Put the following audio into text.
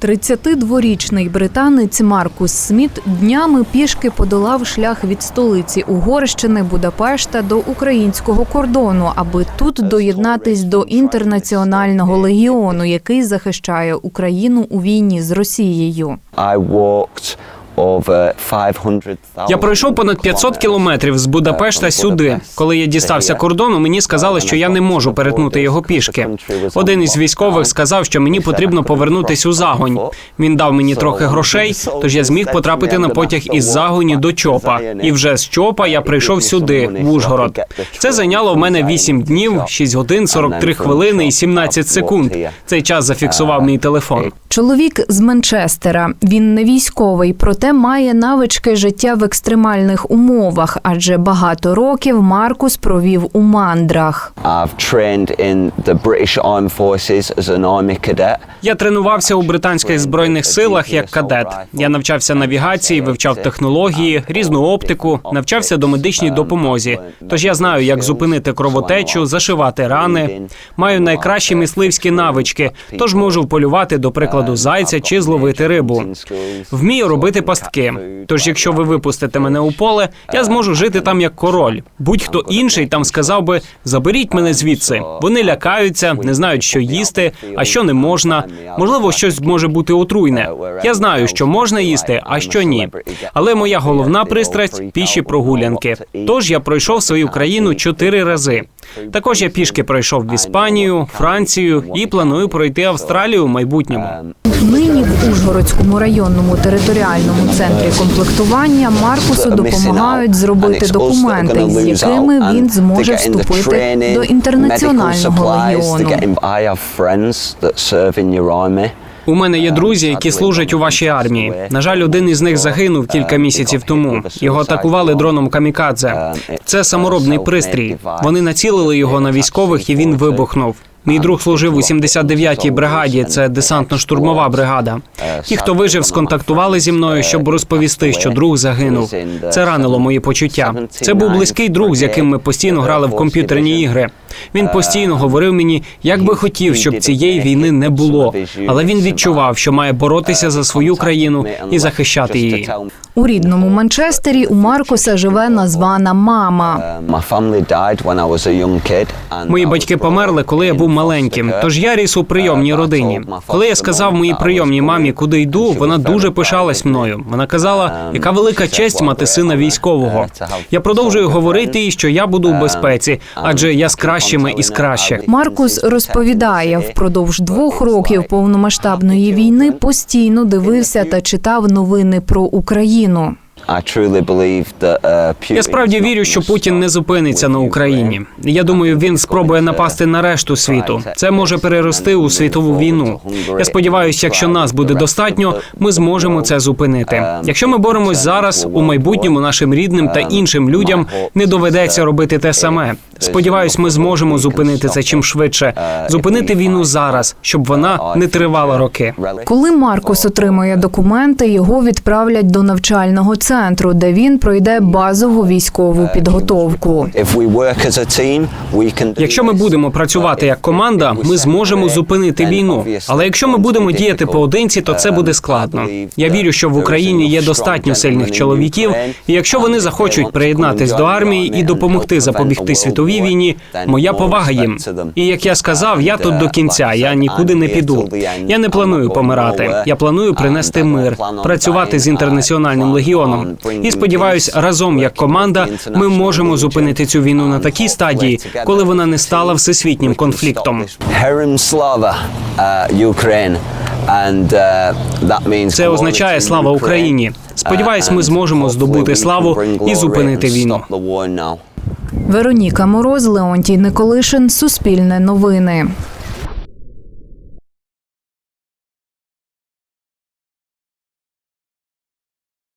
32-річний британець Маркус Сміт днями пішки подолав шлях від столиці Угорщини Будапешта до українського кордону, аби тут доєднатись до інтернаціонального легіону, який захищає Україну у війні з Росією. I walked over 500,000 Я пройшов понад 500 кілометрів з Будапешта сюди. Коли я дістався кордону, мені сказали, що я не можу перетнути його пішки. Один із військових сказав, що мені потрібно повернутись у загонь. Він дав мені трохи грошей, тож я зміг потрапити на потяг із загоні до Чопа. І вже з Чопа я прийшов сюди, в Ужгород. Це зайняло в мене 8 днів, 6 годин, 43 хвилини і 17 секунд. Цей час зафіксував мій телефон. Чоловік з Манчестера. Він не військовий, проте має навички життя в екстремальних умовах, адже багато років Маркус провів у мандрах. Я тренувався у британських збройних силах як кадет. Я навчався навігації, вивчав технології, різну оптику, навчався до медичній допомозі. Тож я знаю, як зупинити кровотечу, зашивати рани. Маю найкращі мисливські навички, тож можу вполювати, до прикладу, зайця чи зловити рибу. Вмію робити пастки. Тож, якщо ви випустите мене у поле, я зможу жити там як король. Будь-хто інший там сказав би: заберіть мене звідси. Вони лякаються, не знають, що їсти, а що не можна. Можливо, щось може бути отруйне. Я знаю, що можна їсти, а що ні. Але моя головна пристрасть піші прогулянки. Тож я пройшов свою країну чотири рази. Також я пішки пройшов в Іспанію, Францію і планую пройти Австралію в майбутньому. Нині в Ужгородському районному територіальному центрі комплектування Маркусу допомагають зробити документи, з якими він зможе вступити до інтернаціонального легіону. У мене є друзі, які служать у вашій армії. На жаль, один із них загинув кілька місяців тому. Його атакували дроном камікадзе. Це саморобний пристрій. Вони націлили його на військових, і він вибухнув. Мій друг служив у 79-й бригаді. Це десантно-штурмова бригада. Ті, хто вижив, сконтактували зі мною, щоб розповісти, що друг загинув. Це ранило мої почуття. Це був близький друг, з яким ми постійно грали в комп'ютерні ігри. Він постійно говорив мені, як би хотів, щоб цієї війни не було. Але він відчував, що має боротися за свою країну і захищати її. У рідному Манчестері у Маркуса живе названа мама. And Мої батьки померли, коли я був маленьким. Тож я ріс у прийомній родині. Коли я сказав моїй прийомній мамі, куди йду, вона дуже пишалась мною. Вона казала, яка велика честь мати сина військового. Я продовжую говорити що я буду у безпеці, адже я з кращими із кращих. Маркус розповідає, впродовж двох років повномасштабної війни постійно дивився та читав новини про Україну. Uh, Я справді вірю, що Путін не зупиниться на Україні. Я думаю, він спробує напасти на решту світу. Це може перерости у світову війну. Я сподіваюся, якщо нас буде достатньо, ми зможемо це зупинити. Якщо ми боремось зараз, у майбутньому нашим рідним та іншим людям не доведеться робити те саме. Сподіваюсь, ми зможемо зупинити це чим швидше, зупинити війну зараз, щоб вона не тривала роки. Коли Маркус отримує документи, його відправлять до навчального центру, де він пройде базову військову підготовку. Якщо ми будемо працювати як команда, ми зможемо зупинити війну. Але якщо ми будемо діяти поодинці, то це буде складно. Я вірю, що в Україні є достатньо сильних чоловіків, і якщо вони захочуть приєднатись до армії і допомогти запобігти світовій війні, моя повага їм. І як я сказав, я тут до кінця, я нікуди не піду. Я не планую помирати. Я планую принести мир, працювати з інтернаціональним легіоном. І сподіваюсь, разом як команда ми можемо зупинити цю війну на такій стадії, коли вона не стала всесвітнім конфліктом. Героям слава uh, Ukraine. Це означає слава Україні. Сподіваюсь, ми зможемо здобути славу і зупинити війну. Вероніка Мороз, Леонтій Николишин, Суспільне новини.